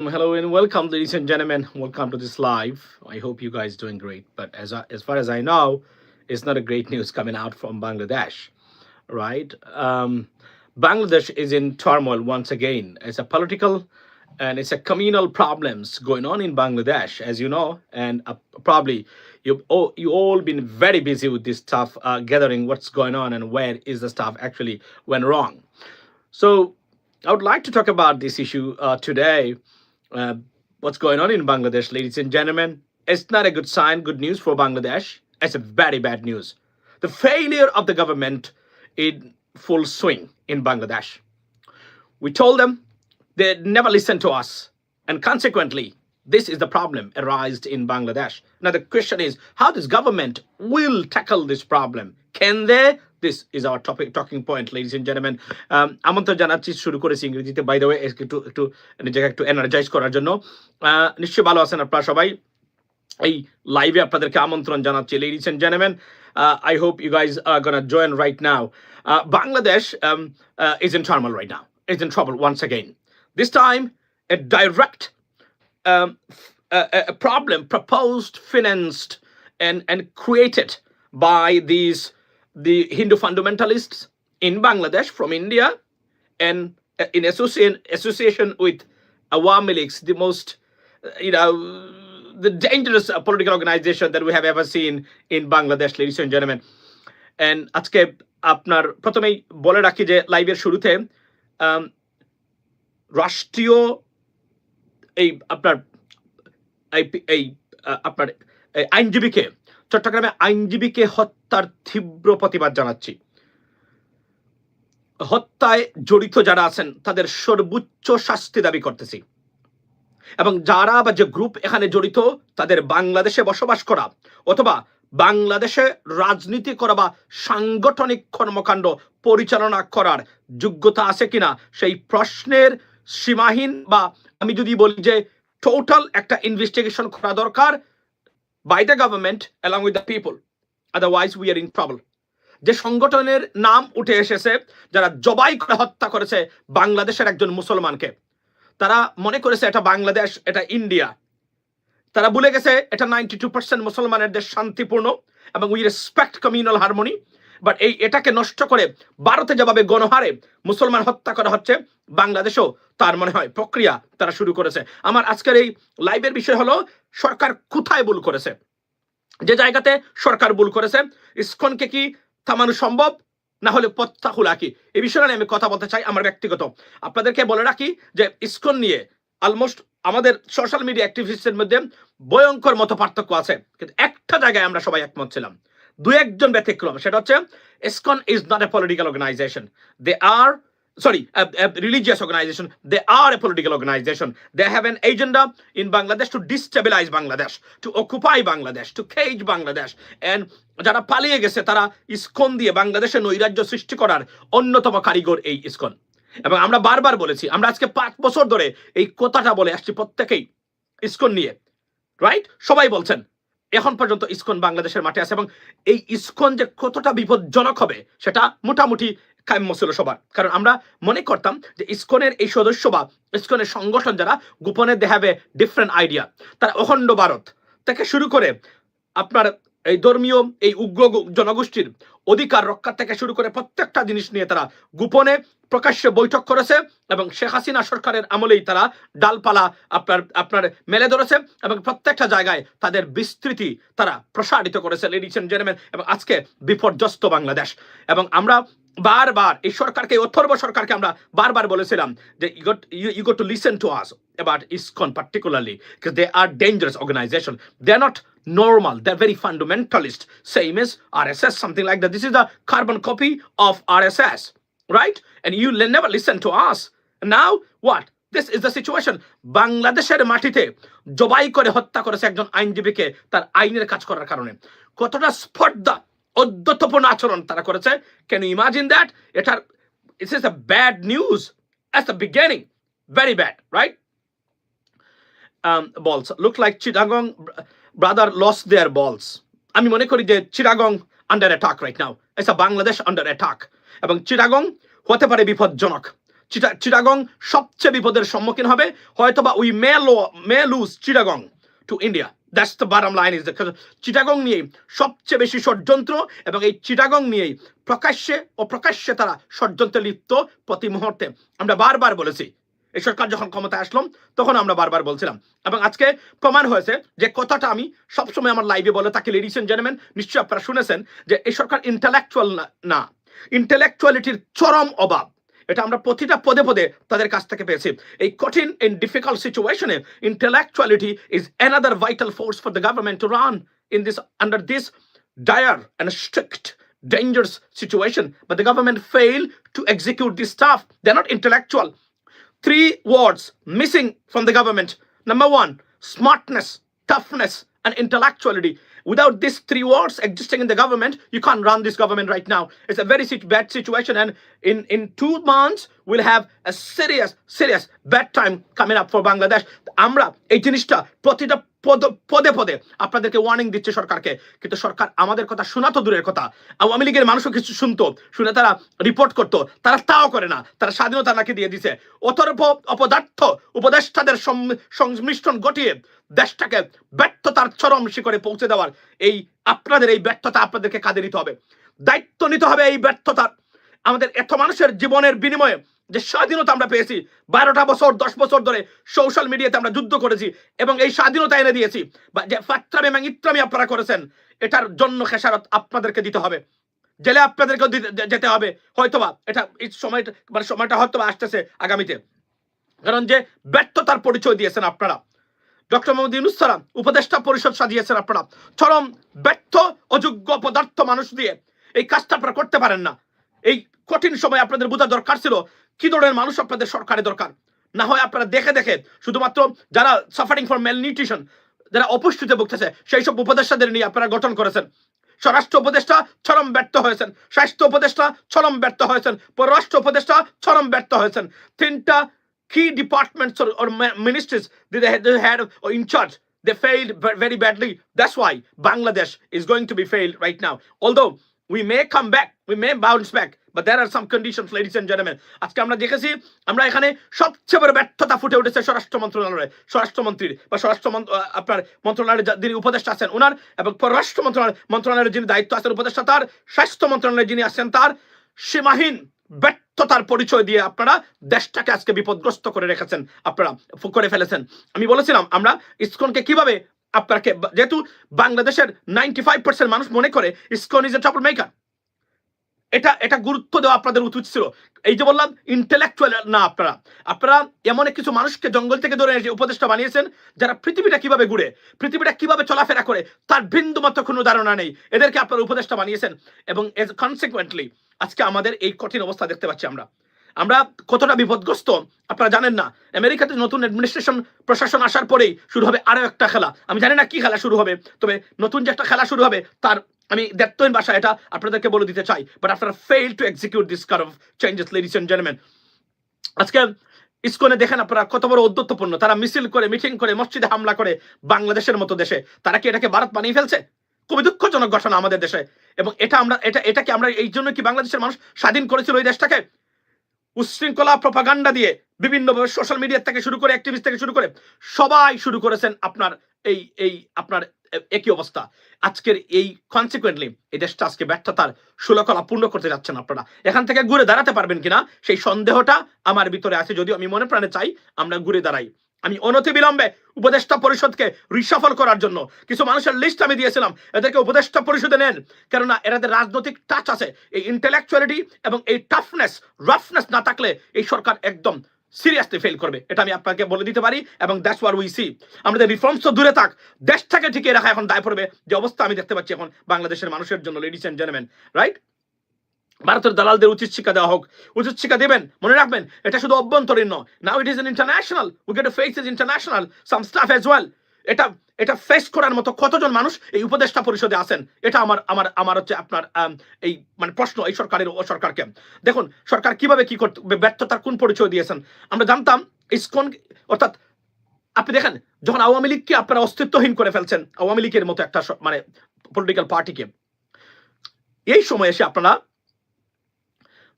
Hello and welcome, ladies and gentlemen. Welcome to this live. I hope you guys doing great. But as I, as far as I know, it's not a great news coming out from Bangladesh, right? Um, Bangladesh is in turmoil once again. It's a political and it's a communal problems going on in Bangladesh, as you know, and uh, probably you all you all been very busy with this stuff, uh, gathering what's going on and where is the stuff actually went wrong. So I would like to talk about this issue uh, today uh, what's going on in Bangladesh, ladies and gentlemen. It's not a good sign, good news for Bangladesh. It's a very bad news. The failure of the government in full swing in Bangladesh. We told them they never listened to us, and consequently, this is the problem arised in Bangladesh. Now the question is, how this government will tackle this problem? Can they? This is our topic talking point, ladies and gentlemen. Um, আমন্ত্রণ জানাচ্ছি শুরু করেছি ইংরেজিতে by the way একটু একটু নিজেকে একটু energize করার জন্য নিশ্চয়ই ভালো আছেন আপনারা সবাই এই লাইভে আপনাদেরকে আমন্ত্রণ জানাচ্ছি ladies and gentleman I hope you guys are gonna join right now Bangladesh um, uh, now is in trouble once again this time a direct um, a, a- a problem proposed, financed, and, and created by these the Hindu fundamentalists in Bangladesh from India and uh, in association association with Awami Leagues, the most uh, you know the dangerous uh, political organization that we have ever seen in Bangladesh, ladies and gentlemen. And আজকে আপনার প্রথমেই বলে রাখি যে লাইভের শুরুতে রাষ্ট্রীয় এই আপনার এই আপনার আইনজীবীকে চট্টগ্রামে আইনজীবীকে হত্যার তীব্র প্রতিবাদ জানাচ্ছি। হত্যায় জড়িত যারা আছেন, তাদের সর্বোচ্চ শাস্তি দাবি করতেছি। এবং যারা বা যে গ্রুপ এখানে জড়িত, তাদের বাংলাদেশে বসবাস করা অথবা বাংলাদেশে রাজনীতি করা বা সাংগঠনিক কর্মকাণ্ড পরিচালনা করার যোগ্যতা আছে কিনা, সেই প্রশ্নের সীমাহীন বা আমি যদি বলি যে টোটাল একটা ইনভেস্টিগেশন করা দরকার by the government along with the people. Otherwise, we are in trouble. যে সংগঠনের নাম উঠে এসেছে যারা জবাই করে হত্যা করেছে বাংলাদেশের একজন মুসলমানকে তারা মনে করেছে এটা বাংলাদেশ এটা ইন্ডিয়া তারা ভুলে গেছে এটা নাইনটি টু পার্সেন্ট মুসলমানের দেশ শান্তিপূর্ণ এবং we respect communal harmony but এই এটাকে নষ্ট করে ভারতে যেভাবে গণহারে মুসলমান হত্যা করা হচ্ছে বাংলাদেশেও, তার মনে হয় প্রক্রিয়া তারা শুরু করেছে। আমার আজকের এই লাইভের বিষয় হলো, সরকার কোথায় ভুল করেছে? যে জায়গাতে সরকার ভুল করেছে, ইসকনকে কি থামানো সম্ভব? না হলে পথটা খোলা কি? এই বিষয়ে আমি কথা বলতে চাই আমার ব্যক্তিগত। আপনাদেরকে বলে রাখি যে ইস্কন নিয়ে অলমোস্ট আমাদের সোশ্যাল মিডিয়া অ্যাক্টিভিস্টের মধ্যে ভয়ঙ্কর মতো পার্থক্য আছে। কিন্তু একটা জায়গায় আমরা সবাই একমত ছিলাম। দু একজন ব্যতিক্রম, সেটা হচ্ছে ISKCON is not a political organisation they are sorry religious organisation they are a political organisation they have an agenda in Bangladesh to destabilise Bangladesh to occupy Bangladesh to খেজ Bangladesh and যারা পালিয়ে গেছে, তারা ইস্কন দিয়ে বাংলাদেশে নৈরাজ্য সৃষ্টি করার অন্যতম কারিগর এই ইস্কন। এবং আমরা বারবার বলেছি, আমরা আজকে পাঁচ বছর ধরে এই কথাটা বলে আসছি প্রত্যেকেই ইস্কন নিয়ে রাইট সবাই বলছেন। এখন পর্যন্ত ইসকন বাংলাদেশের মাঠে আছে এবং এই ইসকন যে কতটা বিপজ্জনক হবে সেটা মোটামুটি কাম্য ছিল সবার কারণ আমরা মনে করতাম যে ইস্কনের এই সদস্য বা ইসকনের সংগঠন যারা গোপনে they have a different idea তারা অখণ্ড ভারত থেকে শুরু করে আপনার এই ধর্মীয়, এই উগ্র জনগোষ্ঠীর অধিকার রক্ষা থেকে শুরু করে প্রত্যেকটা জিনিস নিয়ে তারা গোপনে প্রকাশ্যে বৈঠক করেছে এবং শেখ হাসিনা সরকারের আমলেই তারা ডালপালা আপনার আপনার মেলে ধরেছে এবং প্রত্যেকটা জায়গায় তাদের বিস্তৃতি তারা প্রসারিত করেছে লেডিস এন্ড জেন্টলম্যান এবং আজকে বিপর্যস্ত বাংলাদেশ। এবং আমরা বারবার এই সরকারকে অথর্ব সরকারকে আমরা বারবার বলেছিলাম যে you got you got to listen to us about ISKCON particularly they are are organisation they They're not normal. They're very fundamentalist. Same as RSS, something like that. This is the carbon copy of RSS, right? And you li- never listen to us. And now what? This is the situation. বাংলাদেশের মাটিতে জবাই করে হত্যা করেছে একজন আইনজীবীকে তার আইনের কাজ করার কারণে কতটা স্পর্ধা অদ্যতপূর্ণ আচরণ তারা করেছে ক্যান ইউ ইমাজিন দ্যাট এটার it's is a bad news at the beginning very bad right um, balls. Look like Chittagong br- brother lost their balls. আমি মনে করি যে Chittagong under attack right now uh Bangladesh under attack এবং চিরাগং হতে পারে বিপজ্জনক। চিটাগং সবচেয়ে বিপদের সম্মুখীন হবে। হয়তোবা we may low may lose Chittagong to India that's the bottom line is Chittagong নিয়েই সবচেয়ে বেশি ষড়যন্ত্র এবং এই চিটাগং নিয়েই প্রকাশ্যে ও প্রকাশ্যে তারা ষড়যন্ত্রে লিপ্ত প্রতি মুহূর্তে। আমরা বারবার বলেছি এই সরকার যখন ক্ষমতায় আসলাম তখন আমরা বারবার বলছিলাম। এবং আজকে প্রমাণ হয়েছে যে কথাটা আমি সবসময় আমার লাইভে বলে তাকে লেডিস এন্ড জেন্টলম্যান নিশ্চয়ই আপনারা শুনেছেন যে এই সরকার ইন্টালেকচুয়াল না ইন্টেলেকচুয়ালিটির চরম অভাব। এটা আমরা প্রতিটা পদে পদে তাদের কাছ থেকে পেয়েছি। এই কঠিন ইন ডিফিকাল্ট সিচুয়েশনে intellectuality is another vital force for the government to run in this under this dire and strict, dangerous situation. But the government failed to execute this stuff. They're not intellectual. Three words missing from the government. Number one smartness toughness and intellectuality. Without these three words existing in the government you can't run this government right now. It's a very bad situation and in in two months we'll have a serious serious bad time coming up for bangladesh. এই জিনিসটা প্রতিটা পদে পদে আপনাদেরকে warning দিচ্ছে সরকারকে। কিন্তু সরকার আমাদের কথা শোনা তো দূরের কথা। আওয়ামী লীগের মানুষও কিছু শুনতো, শুনে তারা রিপোর্ট করতো। তারা তাও করে না। তারা স্বাধীনতা নাকি দিয়ে দিছে। অতর্প অপদার্থ উপদেষ্টাদের সম- সংমিশ্রণ ঘটিয়ে দেশটাকে ব্যর্থতার চরম শিখরে পৌঁছে দেওয়ার এই আপনাদের এই ব্যর্থতা আপনাদেরকে কাঁদে নিতে হবে। দায়িত্ব নিতে হবে এই ব্যর্থতার। আমাদের এত মানুষের জীবনের বিনিময়ে যে স্বাধীনতা আমরা পেয়েছি, বারোটা বছর, দশ বছর ধরে সোশ্যাল মিডিয়াতে আমরা যুদ্ধ করেছি এবং এই স্বাধীনতা এনে দিয়েছি। বা যে ফাত্রামি এবং ইত্রামি আপনারা করেছেন, এটার জন্য খেসারত আপনাদেরকে দিতে হবে। জেলে আপনাদেরকে যেতে হবে। হয়তোবা এটা সময়টা মানে সময়টা হয়তোবা আসতেছে আগামীতে। কারণ যে ব্যর্থতার পরিচয় দিয়েছেন আপনারা। ডক্টর মোহাম্মদ ইউনুস সালাম উপদেষ্টা পরিষদ সাজিয়েছেন আপনারা। চরম ব্যর্থ, অযোগ্য পদার্থ মানুষ দিয়ে এই কাজটা আপনারা করতে পারেন না। এই কঠিন সময় আপনাদের বোঝা দরকার ছিল কি ধরনের মানুষ আপনাদের সরকারের দরকার? না হয় আপনারা দেখে দেখে শুধুমাত্র যারা সাফারিং ফর মেল নিউট্রিশন যারা অপুষ্টিতে ভুগতেছে, সেই সব উপদেষ্টাদের নিয়ে আপনারা গঠন করেছেন। স্বরাষ্ট্র উপদেষ্টা ছরম ব্যর্থ হয়েছেন। স্বাস্থ্য উপদেষ্টা ছরম ব্যর্থ হয়েছেন। পররাষ্ট্র উপদেষ্টা ছরম ব্যর্থ হয়েছেন। তিনটা কি department or ministries the had O in charge they fail very badly that's why Bangladesh is going to be fail right now although we may come back we may bounce back but there are some conditions, ladies and gentlemen. আজকে আমরা দেখেছি, আমরা এখানে সবচেয়ে বড় ব্যর্থতা ফুটে উঠেছে স্বরাষ্ট্র মন্ত্রণালয়ে। স্বরাষ্ট্রমন্ত্রীর বা স্বরাষ্ট্র আপনার মন্ত্রণালয়ের যিনি উপদেষ্টা আছেন ওনার এবং পররাষ্ট্র মন্ত্রণালয়, মন্ত্রণালয়ের যিনি দায়িত্ব আছেন উপদেষ্টা, তার স্বাস্থ্য মন্ত্রণালয়ে যিনি আছেন, তার সীমাহীন ব্যর্থতার পরিচয় দিয়ে আপনারা দেশটাকে আজকে বিপদগ্রস্ত করে রেখেছেন, আপনারা করে ফেলেছেন। আমি বলেছিলাম, আমরা ইসকনকে কীভাবে আপনাকে, যেহেতু বাংলাদেশের নাইনটি ফাইভ পার্সেন্ট মানুষ মনে করে, ISKCON is a trouble maker এটা এটা গুরুত্ব দেওয়া আপনাদের উচিত ছিল। এই যে বললাম ইন্টেলেকচুয়াল না আপনারা। আপনারা এমন কিছু মানুষকে জঙ্গল থেকে ধরে এসে উপদেষ্টা বানিয়েছেন, যারা পৃথিবীটা কীভাবে ঘুরে, পৃথিবীটা কীভাবে চলাফেরা করে, তার বিন্দু মাত্র কোনো ধারণা নেই। এদেরকে আপনারা উপদেষ্টা বানিয়েছেন এবং এজ কনসিকুয়েন্টলি আজকে আমাদের এই কঠিন অবস্থা দেখতে পাচ্ছি আমরা। আমরা কতটা বিপদগ্রস্ত, আপনারা জানেন না। আমেরিকাতে নতুন অ্যাডমিনিস্ট্রেশন প্রশাসন আসার পরেই শুরু হবে আরও একটা খেলা। আমি জানি না কি খেলা শুরু হবে, তবে নতুন যে একটা খেলা শুরু হবে, তার আমি দ্ব্যর্থহীন ভাষা এটা আপনাদেরকে বলে দিতে চাই বাট আপনারা fail to execute this car of changes ladies and gentleman আজকে ইসকনে দেখেন আপনারা কত বড় উদ্যত্তপূর্ণ তারা মিছিল করে, মিটিং করে, মসজিদে হামলা করে বাংলাদেশের মতো দেশে। তারা কি এটাকে ভারত বানিয়ে ফেলছে? খুবই দুঃখজনক ঘটনা আমাদের দেশে। এবং এটা আমরা, এটা, এটাকে আমরা এই জন্য কি বাংলাদেশের মানুষ স্বাধীন করেছিল ওই দেশটাকে? উশৃঙ্খলা প্রপাগান্ডা দিয়ে বিভিন্নভাবে সোশ্যাল মিডিয়া থেকে শুরু করে অ্যাক্টিভিস্ট থেকে শুরু করে সবাই শুরু করেছেন আপনার এই এই আপনার একই অবস্থা। আজকের এই কনসিকুয়েন্টলি এই দেশটা আজকে ব্যর্থতার সুলকলা পূর্ণ করতে যাচ্ছেন আপনারা। এখান থেকে ঘুরে দাঁড়াতে পারবেন কিনা সেই সন্দেহটা আমার ভিতরে আছে, যদিও আমি মনে প্রাণে চাই আমরা ঘুরে দাঁড়াই। আমি অনতি বিলম্বে উপদেষ্টা পরিষদকে রিসাফল করার জন্য কিছু মানুষের লিস্ট আমি দিয়েছিলাম, এদেরকে উপদেষ্টা পরিষদে নেন। কেননা এরাদের রাজনৈতিক টাচ আছে, এই ইন্টেলেকচুয়ালিটি এবং এই টাফনেস রাফনেস না থাকলে এই সরকার একদম সিরিয়াসলি ফেল করবে। এটা আমি আপনাকে বলে দিতে পারি এবং দ্যাটস ওয়ার উই সি আমাদের রিফর্মস তো দূরে থাক, দেশটাকে টিকিয়ে রাখা এখন দায় পড়বে। যে অবস্থা আমি দেখতে পাচ্ছি এখন বাংলাদেশের মানুষের জন্য লেডিস অ্যান্ড জেন্টলম্যান রাইট ভারতের দালালদের উচিত শিক্ষা দেওয়া হোক। উচিত শিক্ষা দেবেন, মনে রাখবেন, এটা শুধু অভ্যন্তরীণ নয়। Now it is an international we get face is international some stuff as well এটা এটা ফেস করার মতো কতজন মানুষ এই উপদেষ্টা পরিষদে আছেন? এটা আমার আমার আমার হচ্ছে আপনার এই মানে প্রশ্ন এই সরকারের, ও সরকারকে। দেখুন, সরকার কীভাবে কি করতে ব্যর্থতার কোন পরিচয় দিয়েছেন? আমরা জানতাম ইসকন, অর্থাৎ আপনি দেখেন, যখন আওয়ামী লীগকে আপনারা অস্তিত্বহীন করে ফেলছেন, আওয়ামী লীগের মতো একটা মানে পলিটিক্যাল পার্টিকে এই সময় এসে আপনারা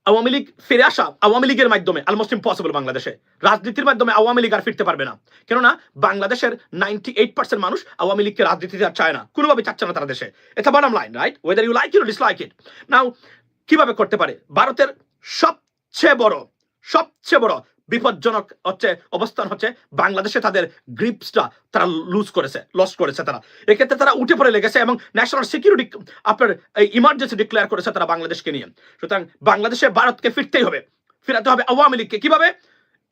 আওয়ামী লীগ ফিরে আসা আওয়ামী লীগের মাধ্যমে অলমোস্ট ইম্পসিবল বাংলাদেশে। রাজনীতির মাধ্যমে আওয়ামী লীগ আর ফিরতে পারবে না। কেননা, বাংলাদেশের নাইনটি এইট পার্সেন্ট মানুষ আওয়ামী লীগকে রাজনীতিতে আর চায় না। কোনোভাবে চাচ্ছে না তারা দেশে। এটা bottom line right whether you like you dislike it now কীভাবে করতে পারে? ভারতের সবচেয়ে বড় সবচেয়ে বড় বিপজ্জনক হচ্ছে, অবস্থান হচ্ছে, বাংলাদেশে তাদের গ্রিপসটা তারা লুজ করেছে লস করেছে তারা। এক্ষেত্রে তারা উঠে পড়ে লেগেছে এবং ন্যাশনাল সিকিউরিটি আপনার ইমার্জেন্সি ডিক্লেয়ার করেছে তারা বাংলাদেশকে নিয়ে। সুতরাং বাংলাদেশে ভারতকে ফিরতেই হবে, ফিরাতে হবে আওয়ামী লীগকে। কীভাবে?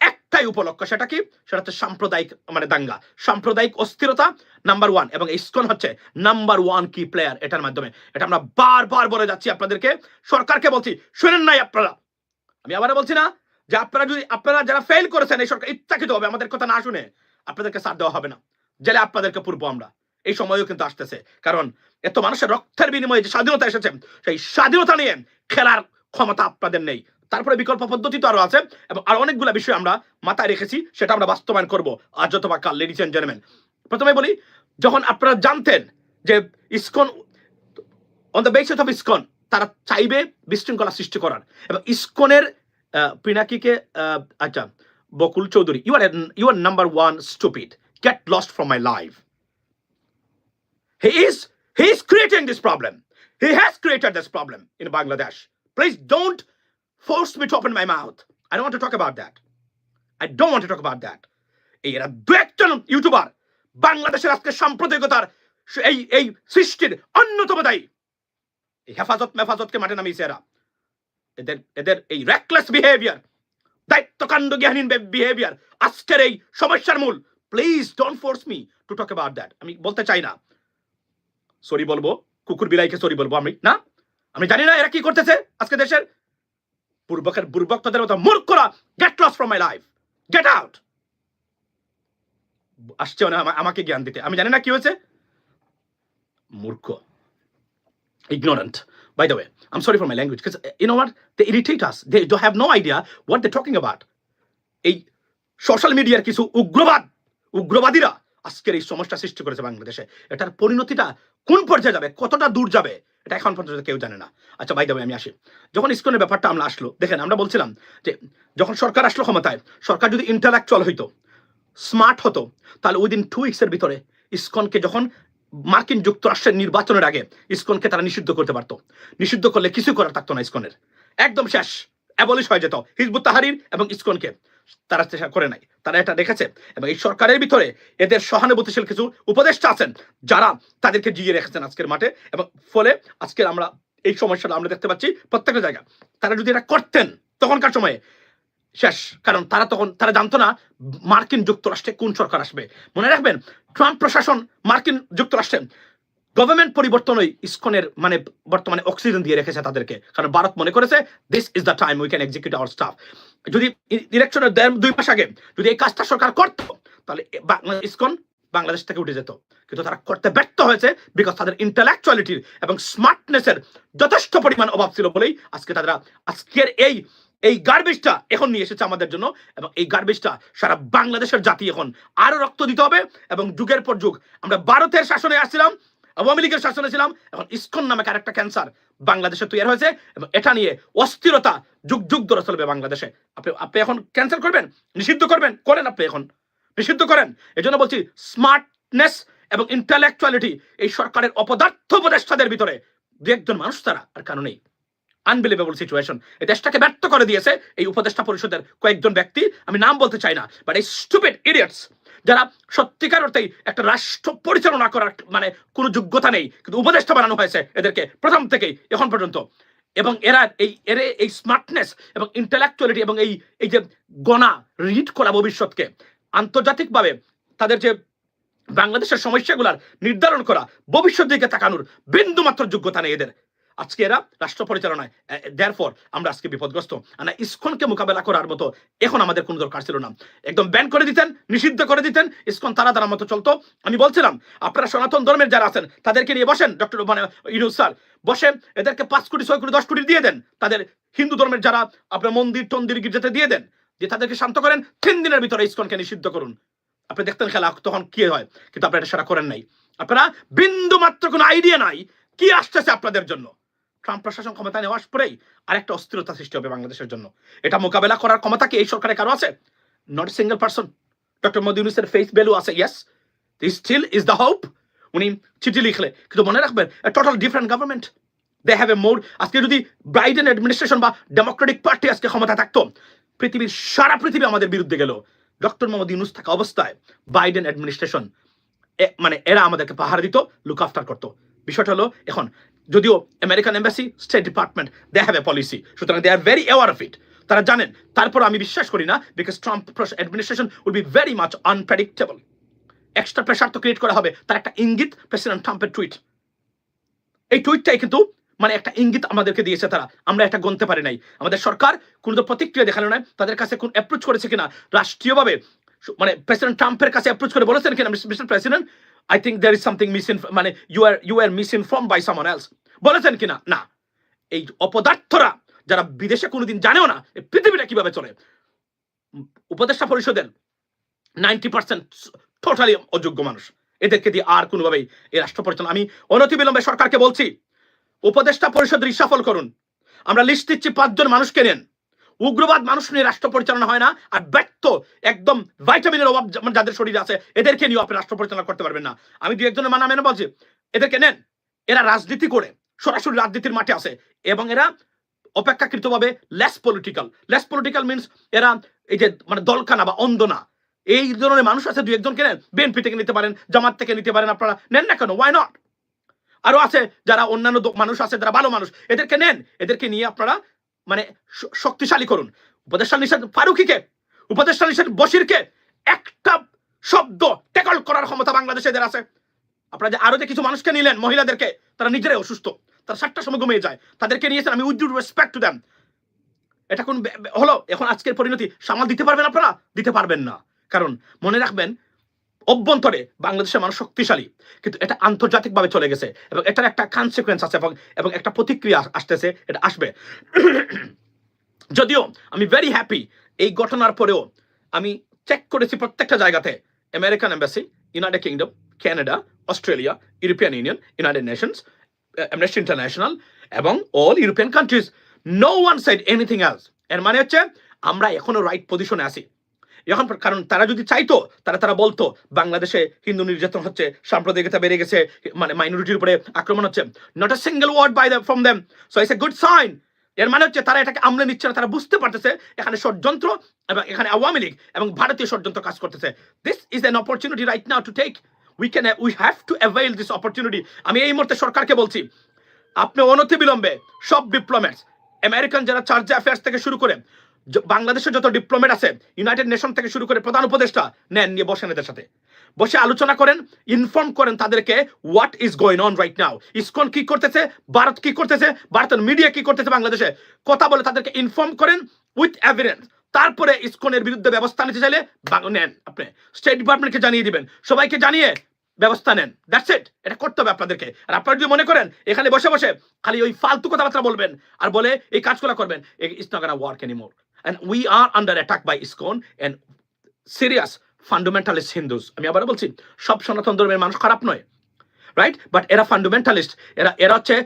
একটাই উপলক্ষ, সেটা কি? সেটা হচ্ছে সাম্প্রদায়িক মানে দাঙ্গা। সাম্প্রদায়িক অস্থিরতা নাম্বার ওয়ান এবং ইসকন হচ্ছে নাম্বার ওয়ান কি প্লেয়ার এটার মাধ্যমে। এটা আমরা বারবার বলে যাচ্ছি আপনাদেরকে। সরকারকে বলছি, শুনেন নাই আপনারা। আমি আবার বলছি না যে আপনারা যদি, আপনারা যারা ফেল করেছেন এই সরকার ইচ্ছাকৃত হবে, আমাদের কথা না শুনে, আপনাদেরকে সাথ দেওয়া হবে না। জেলে আপনাদেরকে পূর্ব আমরা। এই সময়ও কিন্তু আসতেছে। কারণ এত মানুষের রক্তের বিনিময়ে যে স্বাধীনতা এসেছে, সেই স্বাধীনতা নিয়ে খেলার ক্ষমতা আপনাদের নেই। তারপরে বিকল্প পদ্ধতি তো আরও আছে, এবং আরও অনেকগুলো বিষয় আমরা মাথায় রেখেছি, সেটা আমরা বাস্তবায়ন করব। আজ অথবা কাল লেডিস এন্ড জেন্টলম্যান প্রথমে বলি, যখন আপনারা জানতেন যে ISKCON on the basis of ISKCON, তারা চাইবে বিশৃঙ্খলা সৃষ্টি করার, এবং ইসকনের পিনাকিকে আচ্ছা Bakul Chowdhury you are you are number one stupid get lost from my life he is he is creating this problem he has created this problem in Bangladesh please don't force me to open my mouth I don't to talk about that I don't want to talk about that এই এরা দু একজন YouTuber বাংলাদেশের আজকে সাম্প্রদায়িকতার এই এই সৃষ্টির অন্যতম দায়ী। হেফাজত মেফাজতকে মাঠে নামিয়েছে এরা। এদের এদের এই রেকলেস বিহেভিয়ার দায়িত্ব কাণ্ড জ্ঞানহীন বিহেভিয়ার আজকের এই সমস্যার মূল. Please don't force me to talk about that আমি বলতে চাই না। সরি বলব। কুকুর বিলাইকে সরি বলব আমি। না? আমি জানি না এরা কি করতেছে আজকে দেশের। পূর্বকের পূর্বক্তদের মতো মূর্খরা get lost from my life get out আসছে না আমাকে জ্ঞান দিতে। আমি জানি না কি হয়েছে। মূর্খ, ignorant. By the way, I'm sorry for my language because you know what? They irritate us. They don't have no idea what they're talking about. এই সোশ্যাল মিডিয়ার কিছু উগ্রবাদ উগ্রবাদীরা আজকের এই সমস্যা সৃষ্টি করেছে বাংলাদেশে এটার পরিণতিটা কোন পর্যায়ে যাবে কতটা দূর যাবে এটা এখন পর্যন্ত কেউ জানে না আচ্ছা বাই দেবে আমি আসি যখন ইস্কনের ব্যাপারটা আমরা আসলো দেখেন আমরা বলছিলাম যে যখন সরকার আসলো ক্ষমতায় সরকার যদি ইন্টালেকচুয়াল হইতো স্মার্ট হতো তাহলে উইদিন টু উইক্সের ভিতরে ইসকনকে যখন মার্কিন যুক্তরাষ্ট্রের নির্বাচনের আগে ইসকনকে তারা নিষিদ্ধ করতে পারতো। নিষিদ্ধ করলে কিছু করার থাকতো না ইসকনের। একদম শেষ। অ্যাবলিশ হয়ে যেত। হিজবুত তাহারির এবং ইসকনকে তারা চেষ্টা করে নাই। তারা এটা দেখেছে এবং এই সরকারের ভিতরে এদের সহানুভূতিশীল কিছু উপদেষ্টা আছেন যারা তাদেরকে জিয়ে রেখেছেন আজকের মাঠে এবং ফলে আজকের আমরা এই সমস্যাটা আমরা দেখতে পাচ্ছি প্রত্যেকটা জায়গা তারা যদি এটা করতেন তখনকার সময়ে শেষ। কারণ তারা তখন তারা জানতো না মার্কিন যুক্তরাষ্ট্রে কোন সরকার আসবে। মনে রাখবেন, ট্রাম্প প্রশাসন মার্কিন যুক্তরাষ্ট্রে গভর্নমেন্ট পরিবর্তনই ইসকনের মানে বর্তমানে অক্সিজেন দিয়ে রেখেছে তাদেরকে। কারণ ভারত মনে করেছে this is the time we can execute our stuff যদি ইলেকশনের দুই মাস আগে যদি এই কাজটা সরকার করতো, তাহলে ইসকন বাংলাদেশ থেকে উঠে যেত। কিন্তু তারা করতে ব্যর্থ হয়েছে বিকজ তাদের ইন্টালেকচুয়ালিটির এবং স্মার্টনেসের যথেষ্ট পরিমাণ অভাব ছিল বলেই আজকে তারা আজকের এই এই গার্বেজটা এখন নিয়ে এসেছে আমাদের জন্য এবং এই গার্বেজটা সারা বাংলাদেশের জাতি এখন আরও রক্ত দিতে হবে এবং যুগের পর যুগ। আমরা ভারতের শাসনে আসছিলাম, আওয়ামী লীগের শাসনে ছিলাম, এখন ইসকন নামে আরেকটা ক্যান্সার বাংলাদেশে তৈরি হয়েছে এবং এটা নিয়ে অস্থিরতা যুগ যুগ ধরে চলবে বাংলাদেশে। আপনি আপনি এখন ক্যান্সেল করবেন? নিষিদ্ধ করবেন? করেন আপনি এখন। নিষিদ্ধ করেন। এই জন্য বলছি স্মার্টনেস এবং ইন্টালেকচুয়ালিটি এই সরকারের অপদার্থ উপদেষ্টাদের ভিতরে। দু একজন মানুষ তারা, আর কারণেই আনবিলিভেবল সিচুয়েশন এই দেশটাকে ব্যর্থ করে দিয়েছে এই উপদেষ্টা পরিষদের কয়েকজন ব্যক্তি। আমি নাম বলতে চাই না বাট এই স্টুপিড ইডিয়টস যারা সত্যিকার অর্থেই একটা রাষ্ট্র পরিচালনা করার মানে কোনো যোগ্যতা নেই, কিন্তু উপদেষ্টা বানানো হয়েছে এদেরকে প্রথম থেকেই, এখন পর্যন্ত। এবং এরা এই, এর এই স্মার্টনেস এবং ইন্টালেকচুয়ালিটি এবং এই এই যে গণা রিড করা ভবিষ্যৎকে আন্তর্জাতিকভাবে তাদের যে বাংলাদেশের সমস্যাগুলার নির্ধারণ করা ভবিষ্যৎ দিকে তাকানোর বিন্দু মাত্র যোগ্যতা নেই এদের। আজকে এরা রাষ্ট্র পরিচালনায় দেয়ার ফর আমরা আজকে বিপদগ্রস্ত। না ইসকনকে মোকাবেলা করার মতো এখন আমাদের কোনো দরকার ছিল না। একদম ব্যান করে দিতেন, নিষিদ্ধ করে দিতেন, ইসকন তারা তারা মতো চলতো। আমি বলছিলাম, আপনারা সনাতন ধর্মের যারা আছেন, তাদেরকে নিয়ে বসেন ডক্টর মানে ইনুস স্যার। বসে এদেরকে পাঁচ কোটি, ছয় কোটি, দশ কোটি দিয়ে দেন। তাদের হিন্দু ধর্মের যারা আপনার মন্দির, টন্দির, গির্জাতে দিয়ে দেন। যে তাদেরকে শান্ত করেন, তিন দিনের ভিতরে ইস্কনকে নিষিদ্ধ করুন। আপনি দেখতেন খেলা তখন কি হয়, কিন্তু আপনারা এটা সেটা করেন নাই। আপনারা বিন্দু মাত্র কোনো আইডিয়া নাই, কি আসতেছে আপনাদের জন্য। ট্রাম্প প্রশাসন ক্ষমতা নেওয়ার পরেই আরেকটা অস্থিরতা সৃষ্টি হবে বাংলাদেশের জন্য। এটা মোকাবেলা করার ক্ষমতা কি এই সরকারের কারও আছে? Not single person doctor Modi ইউনুসের ফেস ভ্যালু আছে yes still is the hope উনি চিঠি লিখলে, কিন্তু মনে রাখবেন total different government they have a more আজকে যদি ব্রাইডেন অ্যাডমিনিস্ট্রেশন বা ডেমোক্রেটিক পার্টি আজকে ক্ষমতা থাকতো, পৃথিবীর সারা পৃথিবী আমাদের বিরুদ্ধে গেল। ডক্টর মোহাম্মদ ইউনুস থাকা অবস্থায় বাইডেন অ্যাডমিনিস্ট্রেশন মানে এরা আমাদেরকে পাহারা দিত লুক আফটার করতো। বিষয়টা হলো, এখন যদিও American embassy State Department they have a policy সুতরাং they are very aware of it তারা জানেন তারপর আমি বিশ্বাস করি না because Trump administration will be very much unpredictable extra pressure তো ক্রিয়েট করা হবে। তার একটা ইঙ্গিত প্রেসিডেন্ট ট্রাম্পের টুইট এই টুইটটাই কিন্তু মানে একটা ইঙ্গিত আমাদেরকে দিয়েছে তারা। আমরা এটা গণতে পারি নাই। আমাদের সরকার কোনো তো প্রতিক্রিয়া দেখাল নাই তাদের কাছে কোন অ্যাপ্রোচ করেছে কিনা, রাষ্ট্রীয়ভাবে মানে প্রেসিডেন্ট ট্রাম্পের কাছে অ্যাপ্রোচ করে বলেছেন কিনা Mister President I think there is something miss মানে you are you are misinform by someone else বলেছেন কিনা? না। এই অপদার্থরা যারা বিদেশে কোনোদিন জানেও না, এই পৃথিবীটা কীভাবে চলে? উপদেষ্টা পরিষদের নাইনটি পার্সেন্ট টোটালি অযোগ্য মানুষ। এদেরকে দিয়ে আর কোনোভাবেই এই রাষ্ট্র পরিচালনা আমি অনতিবিলম্বে সরকারকে বলছি, উপদেষ্টা পরিষদ রিসাফল করুন। আমরা লিস্ট দিচ্ছি পাঁচজন মানুষকে নেন উগ্রবাদ মানুষ নিয়ে রাষ্ট্র পরিচালনা হয় না, আর ব্যর্থ একদম ভাইটামিনের অভাব যাদের শরীরে আছে, এদেরকে নিয়ে আপনি রাষ্ট্র পরিচালনা করতে পারবেন না। আমি দু একজনের মানা মেনে বলছি, এদেরকে নেন। এরা রাজনীতি করে, সরাসরি রাজনীতির মাঠে আছে, এবং এরা অপেক্ষাকৃতভাবে less political less political means এরা এই যে মানে দলকানা বা অন্ধ না এই ধরনের মানুষ আছে, দু একজনকে নেন। বিএনপি থেকে নিতে পারেন, জামাত থেকে নিতে পারেন, আপনারা নেন না কেন? ওয়াই নট আরও আছে, যারা অন্যান্য মানুষ আছে, যারা ভালো মানুষ, এদেরকে নেন। এদেরকে নিয়ে আপনারা মানে শক্তিশালী করুন। উপদেষ্টা নিষেধ ফারুকিকে, উপদেষ্টা নিষেধ বশিরকে একটা শব্দ ট্যাকল করার ক্ষমতা বাংলাদেশে এদের আছে। আপনারা যে আরও যে কিছু মানুষকে নিলেন, মহিলাদেরকে, তারা নিজেরাই অসুস্থ। তারা সাতটার সময় ঘুমিয়ে যায়। তাদেরকে নিয়েছেন আমি উইথ রেসপেক্ট টু দ্যাম এটা কোন হলো? এখন আজকের পরিণতি সামাল দিতে পারবেন আপনারা? দিতে পারবেন না। কারণ মনে রাখবেন অভ্যন্তরে বাংলাদেশের মানুষ শক্তিশালী, কিন্তু এটা আন্তর্জাতিকভাবে চলে গেছে এবং এটার একটা কনসিকুয়েন্স আছে এবং একটা প্রতিক্রিয়া আসতেছে, এটা আসবে। যদিও আমি ভেরি হ্যাপি এই ঘটনার পরেও আমি চেক করেছি প্রত্যেকটা জায়গাতে American embassy United Kingdom Canada Australia European Union United Nations Amnesty International এবং all European countries no one said anything else এর মানে হচ্ছে, আমরা এখনও রাইট পজিশনে আছি। এখন কারণ তারা যদি চাইতো, তারা তারা বলতো, বাংলাদেশে হিন্দু নির্যাতন হচ্ছে, সাম্প্রদায়িকতা বেড়ে গেছে মানে মাইনরিটির উপরে আক্রমণ হচ্ছে। Not a single word by the from them so it's a good sign এর মানে হচ্ছে তারা এটাকে আমলে নিচ্ছে না, তারা বুঝতে পারতেছে এখানে ষড়যন্ত্র এবং এখানে আওয়ামী লীগ এবং ভারতীয় ষড়যন্ত্র কাজ করতেছে। This is an opportunity right now to take we can we have to avail this opportunity আমি এই মুহূর্তে সরকারকে বলছি, আপনি অনতি বিলম্বে সব ডিপ্লোম্যাটস আমেরিকান যারা চার্জ অ্যাফেয়ার্স থেকে শুরু করে বাংলাদেশের যত ডিপ্লোমেট আছে ইউনাইটেড নেশন থেকে শুরু করে প্রধান উপদেষ্টা, নেন, নিয়ে বসেন এদের সাথে। বসে আলোচনা করেন ইনফর্ম করেন তাদেরকে what is going on right now ISKCON কি করতেছে, ভারত কি করতেছে, ভারতের মিডিয়া কি করতেছে বাংলাদেশে। কথা বলে তাদেরকে ইনফর্ম করেন উইথ এভিডেন্স তারপরে ইসকনের বিরুদ্ধে ব্যবস্থা নিতে চাইলে নেন আপনি। স্টেট ডিপার্টমেন্টকে জানিয়ে দিবেন। সবাইকে জানিয়ে ব্যবস্থা নেন। দ্যাটস ইট এটা করতে হবে আপনাদেরকে। আর আপনারা যদি মনে করেন, এখানে বসে বসে খালি ওই ফালতু কথাবার্তা বলবেন, আর বলে এই কাজগুলো করবেন it's not work anymore and we are under attack by ISKCON and serious fundamentalist Hindus. আমি আবার বলছি, সব সনাতন ধর্মের মানুষ খারাপ নয় রাইট বাট এরা ফান্ডামেন্টালিস্ট এরা এরা হচ্ছে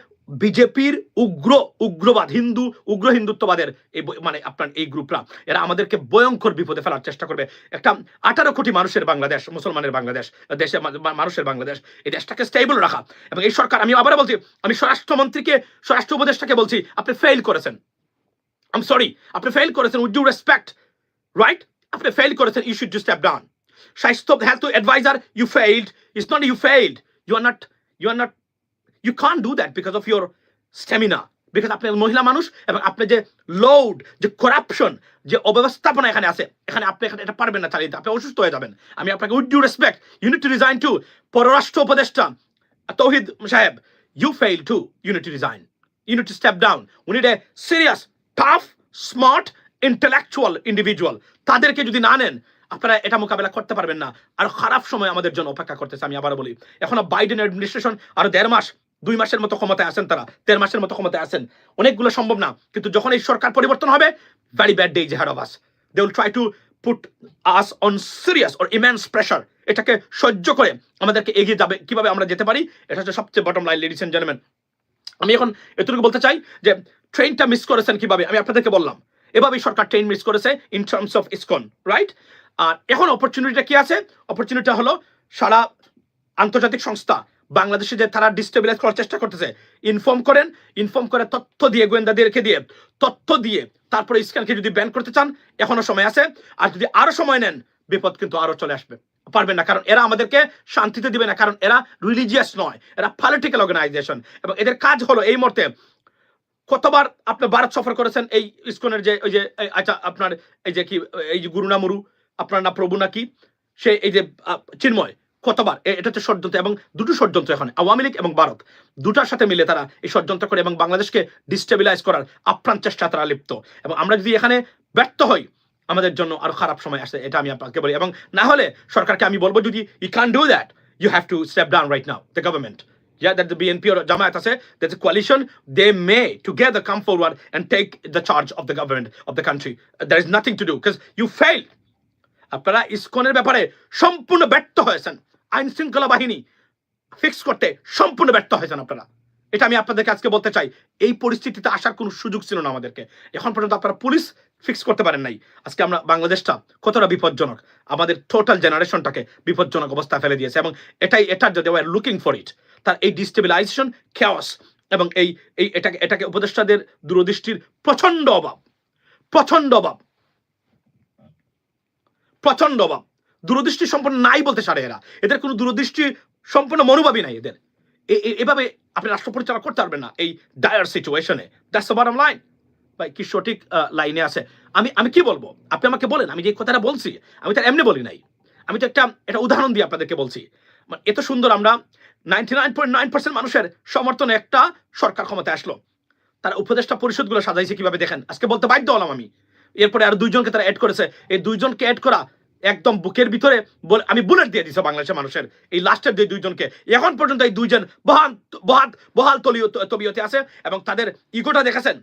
বিজেপির উগ্র, উগ্রবাদ, হিন্দু, উগ্র হিন্দুত্ববাদের এই মানে আপনার এই গ্রুপরা। এরা আমাদেরকে ভয়ঙ্কর বিপদে ফেলার চেষ্টা করবে। একটা আঠারো কোটি মানুষের বাংলাদেশ, মুসলমানের বাংলাদেশ, দেশে মানুষের বাংলাদেশ, এই দেশটাকে স্টেবল রাখা। এবং এই সরকার, আমি আবার বলছি, আমি স্বরাষ্ট্রমন্ত্রীকে, স্বরাষ্ট্র উপদেষ্টাকে বলছি, আপনি ফেল করেছেন। I'm sorry, আপনি ফেল করেছেন উইথ ডিউ রেসপেক্ট রাইট আপনি ফেল করেছেন you should just step down স্বাস্থ্য health adviser you failed it's not you failed you are not you are not you can do that because of your stamina because আপনি মহিলা মানুষ এবং আপনি যে load যে করাপশন যে অব্যবস্থাপনা এখানে আছে এখানে আপনি এখানে এটা পারবেন না চালিয়ে দিতে। আপনি অসুস্থ হয়ে যাবেন। আমি আপনাকে with due respect you need to resign to পররাষ্ট্র উপদেষ্টা Touhid Saheb you fail to you need to resign you need to step down. We need tough, smart, intellectual individual. তাদেরকে যদি না নেন আপনারা এটা মোকাবেলা করতে পারবেন না। আর খারাপ সময় আমাদের জন্য অপেক্ষা করতেছে আমি আবার বলি। এখনও বাইডেন অ্যাডমিনিস্ট্রেশন আরও দেড় মাস দুই মাসের মতো ক্ষমতায় আছেন তারা দেড় মাসের মতো ক্ষমতায় আছেন। অনেকগুলো সম্ভব না কিন্তু যখন এই সরকার পরিবর্তন হবে very bad days ahead of us they will try to put us on serious or immense pressure এটাকে সহ্য করে আমাদেরকে এগিয়ে যাবে কীভাবে আমরা যেতে পারি এটা হচ্ছে সবচেয়ে bottom line ladies and gentleman আমি এখন এতটুকু বলতে চাই যে ট্রেনটা মিস করেছেন কীভাবে? আমি আপনাদেরকে বললাম। এভাবেই সরকার ট্রেন মিস করেছে in terms of ISKCON right আর এখন অপরচুনিটিটা কি আছে? অপরচুনিটিটা হলো সারা আন্তর্জাতিক সংস্থা, বাংলাদেশে যে তারা ডিস্টেবিলাইজ করার চেষ্টা করতেছে ইনফর্ম করেন ইনফর্ম করে তথ্য দিয়ে গোয়েন্দাদেরকে দিয়ে, তথ্য দিয়ে তারপরে ইসকানকে যদি ব্যান করতে চান, এখনও সময় আছে। আর যদি আরও সময় নেন, বিপদ কিন্তু আরও চলে আসবে। পারবেন না। কারণ এরা আমাদেরকে শান্তিতে দিবে না। কারণ এরা রিলিজিয়াস নয়। এরা পলিটিক্যাল অর্গানাইজেশন এবং এদের কাজ হলো এই মুহূর্তে কতবার আপনি ভারত সফর করেছেন? এই ইসকনের যে, ওই যে আচ্ছা আপনার এই যে কি, এই যে গুরু নামুরু আপনার না প্রভু নাকি সে এই যে চিন্ময়, কতবার? এটা হচ্ছে ষড়যন্ত্র এবং দুটো ষড়যন্ত্র এখানে, আওয়ামী লীগ এবং ভারত। দুটার সাথে মিলে তারা এই ষড়যন্ত্র করে এবং বাংলাদেশকে ডিস্টেবিলাইজ করার আপ্রাণ চেষ্টা তারা লিপ্ত। এবং আমরা যদি এখানে ব্যর্থ হই আমাদের জন্য আরও খারাপ সময় আসে এটা আমি আপনাকে বলি। এবং না হলে সরকারকে আমি বলব যদি you can do that you have to step down right now the government Yeah, that the BNP or Jamaat আছে, there's a coalition, they may together come forward and take the charge of the government of the country. There is nothing to do because you failed. আপনারা ইসকনের ব্যাপারে সম্পূর্ণ ব্যর্থ হয়েছেন। আইন শৃঙ্খলা বাহিনী fix করতে সম্পূর্ণ ব্যর্থ হয়েছেন আপনারা। এটা আমি আপনাদেরকে আজকে বলতে চাই। এই পরিস্থিতিতে আসার কোনো সুযোগ ছিল না আমাদেরকে। এখন পর্যন্ত আপনারা পুলিশ ফিক্স করতে পারেন নাই। আজকে আমরা বাংলাদেশটা কতটা বিপজ্জনক, আমাদের টোটাল জেনারেশনটাকে বিপজ্জনক অবস্থায় ফেলে দিয়েছে এবং এটাই, এটার যদি ওয়ার লুকিং ফর ইট তার এই ডিস্টেবিলাইজেশন খেয়াস এবং এই এই এটাকে এটাকে উপদেষ্টাদের দূরদৃষ্টির প্রচণ্ড অভাব প্রচণ্ড অভাব প্রচণ্ড অভাব। দূরদৃষ্টি সম্পন্ন নাই বলতে সারে এরা। এদের কোনো দূরদৃষ্টি সম্পূর্ণ মনোভাবই নাই এদের। এভাবে আপনি রাষ্ট্র পরিচালনা করতে পারবেন না এই ডায়ার সিচুয়েশনে দ্যাটস দ্য বটম লাইন ভাই কি সঠিক লাইনে আছে। আমি আমি কি বলব? আপনি আমাকে বলেন, আমি যে কথাটা বলছি, আমি তার এমনি বলি নাই। আমি তো একটা একটা উদাহরণ দিয়ে আপনাদেরকে বলছি। মানে এত সুন্দর আমরা ninety nine point nine percent মানুষের সমর্থনে একটা সরকার ক্ষমতায় আসলো। তারা উপদেষ্টা পরিষদগুলো সাজাইছে কীভাবে দেখেন? আজকে বলতে বাধ্য হলাম আমি। এরপরে আর দুইজনকে তারা অ্যাড করেছে। এই দুইজনকে অ্যাড করা একদম বুকের ভিতরে আমি বুলেট দিয়ে দিছে বাংলাদেশের মানুষের। এই লাস্টের যে দুইজনকে, এখন পর্যন্ত এই দুইজন বহান বহাল বহাল তলীয় তবিয়তে আছে এবং তাদের ইগোটা দেখেছেন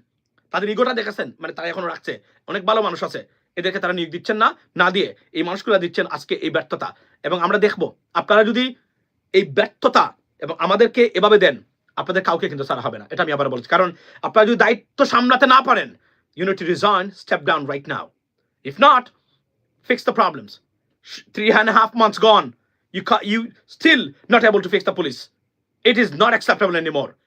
তাদের ইগোটা দেখেছেন মানে তারা এখনও রাখছে অনেক ভালো মানুষ আছে এদেরকে তারা নিয়োগ দিচ্ছেন না না দিয়ে এই মানুষগুলো দিচ্ছেন আজকে এই ব্যর্থতা এবং আমরা দেখব, আপনারা যদি এই ব্যর্থতা এবং আমাদেরকে এভাবে দেন, আপনাদের কাউকে কিন্তু সারা হবে না এটা আমি আবার বলছি কারণ আপনারা যদি দায়িত্ব সামলাতে না পারেন you need to resign step down right now if not the problems. Sh- Three and a half months gone. You ca- you still not able to fix the police. It is not.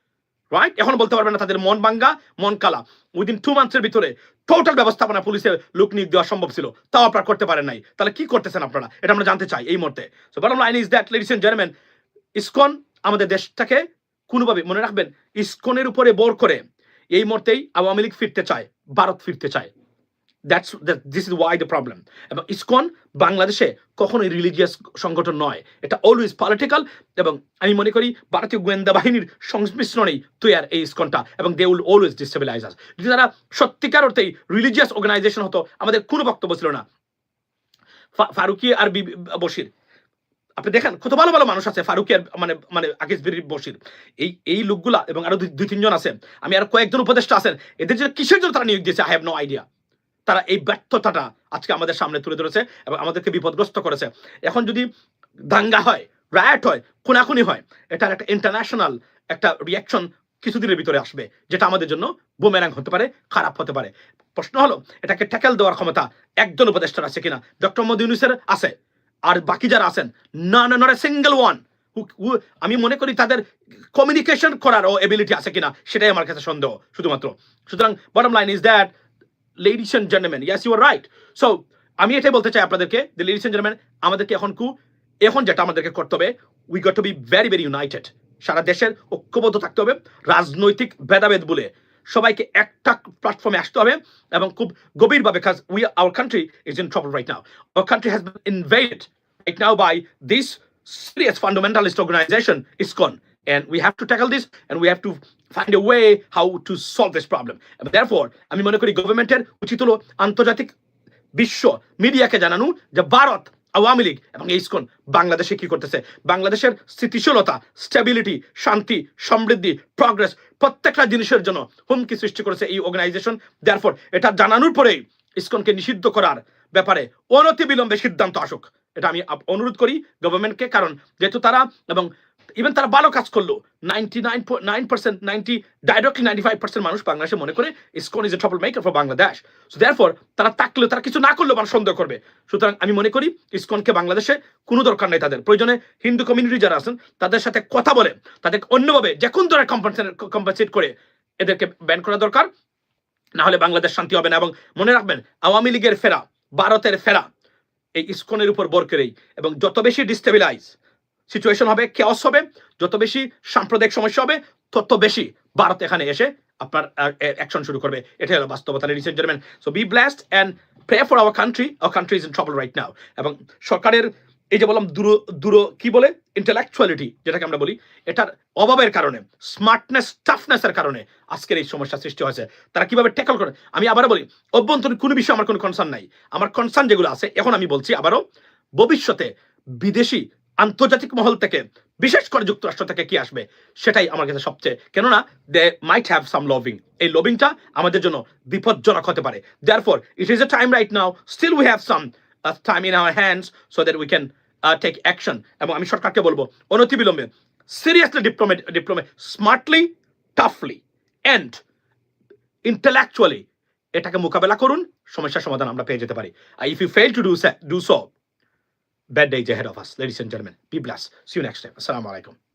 Right এখন বলতে পারবেন না তাদের মন ভাঙ্গা মন কালা। Within two মান্থসের ভিতরে টোটাল ব্যবস্থাপনা পুলিশের লোক নিয়োগ দেওয়া সম্ভব ছিল। তাও আপনারা করতে পারেন নাই। তাহলে কি করতেছেন আপনারা? এটা আমরা জানতে চাই এই মুহূর্তে। So bottom line is that ladies and gentleman ISKCON আমাদের দেশটাকে কোনোভাবে, মনে রাখবেন, ইসকনের উপরে বোর করে। এই মুহূর্তেই আওয়ামী লীগ ফিরতে চায়, ভারত ফিরতে চায়। That's this is why the problem এবং ইসকন বাংলাদেশে কখনোই রিলিজিয়াস সংগঠন নয়। এটা অলওয়েজ পলিটিক্যাল এবং আমি মনে করি ভারতীয় গোয়েন্দা বাহিনীর সংমিশ্রণেই তৈয়ার এই ইসকনটা এবং they will always destabilize us যদি তারা সত্যিকার অর্থেই রিলিজিয়াস অর্গানাইজেশন হতো, আমাদের কোনো বক্তব্য ছিল না। ফারুকি আর বশির। আপনি দেখেন, কত ভালো ভালো মানুষ আছে, ফারুকি আর মানে মানে আকিস বির বশির। এই এই লোকগুলা এবং আরও দুই তিনজন আছে। আমি আর কয়েকজন উপদেষ্টা আছেন। এদের জন্য কিসের জন্য তারা নিয়োগ দিয়েছে? আই হ্যাভ নো আইডিয়া তারা এই ব্যর্থতাটা আজকে আমাদের সামনে তুলে ধরেছে এবং আমাদেরকে বিপদগ্রস্ত করেছে। এখন যদি দাঙ্গা হয় রায়াট হয়, খুনাখুনি হয়, এটার একটা ইন্টারন্যাশনাল একটা রিয়াকশন কিছুদিনের ভিতরে আসবে, যেটা আমাদের জন্য বোমেরাং হতে পারে, খারাপ হতে পারে। প্রশ্ন হলো, এটাকে ট্যাকেল দেওয়ার ক্ষমতা একজন উপদেষ্টার আছে কিনা? ডক্টর মোদী ইউনুসের আছে। আর বাকি যারা আছেন না না নট এ সিঙ্গেল ওয়ান আমি মনে করি তাদের কমিউনিকেশন করার ও এবিলিটি আছে কিনা, সেটাই আমার কাছে সন্দেহ, শুধুমাত্র। সুতরাং bottom line is that ladies and gentleman yes you are right so আমি এটাই বলতে চাই আপনাদেরকে যে লেডিস এন্ড জেন্টলম্যান আমাদেরকে এখন কু, এখন যেটা আমাদেরকে করতে হবে we got to be very very united সারা দেশের ঐক্যবদ্ধ থাকতে হবে, রাজনৈতিক ভেদাভেদ বলে সবাইকে একটা প্ল্যাটফর্মে আসতে হবে এবং খুব গভীরভাবে কাজ we our country is in trouble right now our country has been invaded right now by this serious fundamentalist organization, ISKCON. And we have to tackle this and we have to a way how to solve this problem. And therefore, আমি মনে করি গভর্নমেন্টের উচিত হলো আন্তর্জাতিক বিশ্ব মিডিয়াকে জানানো যে ভারত আওয়ামী লীগ এবং ইসকন বাংলাদেশে কি করতেছে। বাংলাদেশের স্থিতিশীলতা স্টেবিলিটি শান্তি সমৃদ্ধি প্রগ্রেস প্রত্যেকটা জিনিসের জন্য হুমকি সৃষ্টি করেছে এই অর্গানাইজেশন দেয়ারফর এটা জানানোর পরেই ইসকনকে নিষিদ্ধ করার ব্যাপারে অনতি বিলম্বে সিদ্ধান্ত আসুক। এটা আমি অনুরোধ করি গভর্নমেন্টকে কারণ যেহেতু তারা এবং ইভেন তারা ভালো কাজ করল। Ninety nine nine percent ninety directly ninety five percent মানুষ বাংলাদেশে মনে করে ISKCON is a trouble maker for Bangladesh so therefore তারা তাকলেও তারা কিছু না করলেও মানুষ সন্দেহ করবে। সুতরাং আমি মনে করি ইসকনকে বাংলাদেশে কোনো দরকার নেই তাদের। প্রয়োজনে হিন্দু কমিউনিটি যারা আছেন, তাদের সাথে কথা বলে, তাদেরকে অন্যভাবে যে কোন ধরনের কম্পানসেট করে এদেরকে ব্যান করা দরকার। না হলে বাংলাদেশ শান্তি হবে না এবং মনে রাখবেন, আওয়ামী লীগের ফেরা, ভারতের ফেরা, এই ইসকনের উপর বর করেই এবং যত বেশি ডিস্টেবিলাইজ সিচুয়েশন হবে কেওস হবে, যত বেশি সাম্প্রদায়িক সমস্যা হবে, তত বেশি ভারত এখানে এসে আপনার অ্যাকশন শুরু করবে। এটাই হলো বাস্তবতা ladies and gentleman so be blessed and pray for our country our country is in trouble right now এবং সরকারের এই যে বললাম দূর দূর, কি বলে? ইন্টেলেকচুয়ালিটি যেটাকে আমরা বলি, এটার অভাবের কারণে স্মার্টনেস টাফনেসের কারণে আজকের এই সমস্যা সৃষ্টি হয়েছে। তারা কীভাবে ট্যাকল করে? আমি আবারও বলি, অভ্যন্তরীণ কোনো বিষয়ে আমার কোনো কনসার্ন নাই। আমার কনসার্ন যেগুলো আছে, এখন আমি বলছি আবারও, ভবিষ্যতে বিদেশি আন্তর্জাতিক মহল থেকে, বিশেষ করে যুক্তরাষ্ট্র থেকে কি আসবে, সেটাই আমার কাছে সবচেয়ে। কেননা দে মাইট হ্যাভ সাম লভিং এই লভিংটা আমাদের জন্য বিপজ্জনক হতে পারে। Therefore it is a time right now still we have some time in our hands so that we can take action এবং আমি সরকারকে বলব, অনতিবিলম্বে seriously diplomat diploma smartly toughly and intellectually এটাকে মোকাবেলা করুন, সমস্যার সমাধান আমরা পেয়ে যেতে পারি। If you fail to do do so bad days ahead of us, ladies and gentlemen. Be blessed. See you next time. Assalamu alaikum.